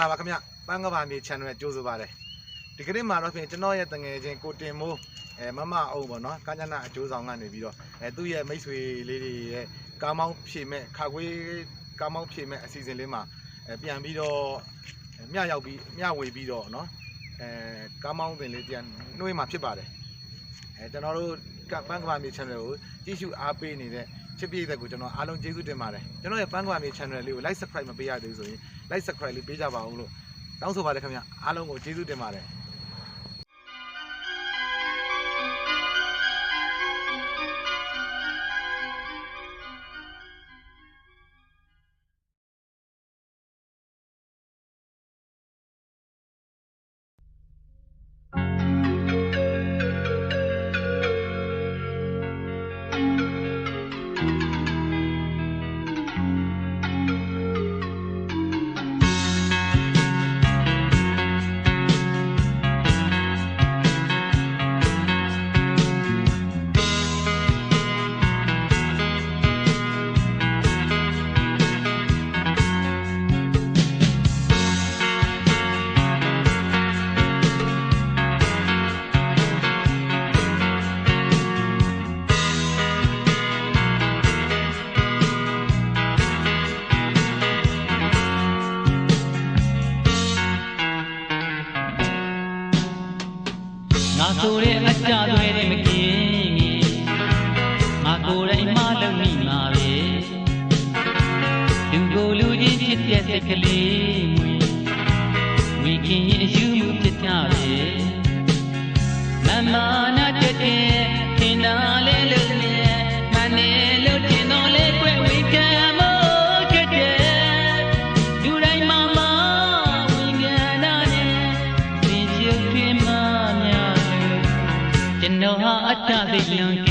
မင်္ဂလာပါခင်ဗျပန်းကဘာမြေ channel နဲ့ကြိုးဆိုပါတယ်ဒီကနေ့မှာတော့ဖြင့်ကျွန်တော်ရဲ့တငယ်ချင်းကိုတင်မိုးအဲမမအောင်ပေါ့နော်ကာညနာအကျိုးဆောင်ကနေပြီးတော့အဲသူ့ရဲ့မိတ်ဆွေလေးတွေရဲ့ကားမောင်းဖြည့်မဲ့ခါခွေးကားမောင်းဖြည့်မဲ့အစီအစဉ်လေးမှာအဲပြန်ပြီးတော့မျှရောက်ပြီးမျှဝေပြီးတော့နော်အဲကားမောင်းတင်လေးပြန်နှွေးမှာဖြစ်ပါတယ်အဲကျွန်တော်တို့ကပန်းကဘာမြေ channel ကိုကြည့်ရှုအားပေးနေတဲ့ ချစ်ပြည့်တဲ့ကိုကျွန်တော်အားလုံးကျေးဇူးတင်ပါတယ်ကျွန်တော်ရဲ့ပန်းကဘာမြေ channel လေးကို like subscribe မပေးရသေးဘူးဆိုရင် like subscribe လေးပေးကြပါဦးလို့တောင်းဆိုပါတယ်ခင်ဗျအားလုံးကိုကျေးဇူးတင်ပါတယ် ဆိုတဲ့အကြသွဲတွေမကင်းငါကိုယ်တိုင်မှလုံမိမှာပဲလူကိုလူချင်းဖြစ်တဲ့စိတ်ကလေးမွေဝီခင်ရင်အယူမှုဖြစ်ကြပဲမမ တော်ဟာအ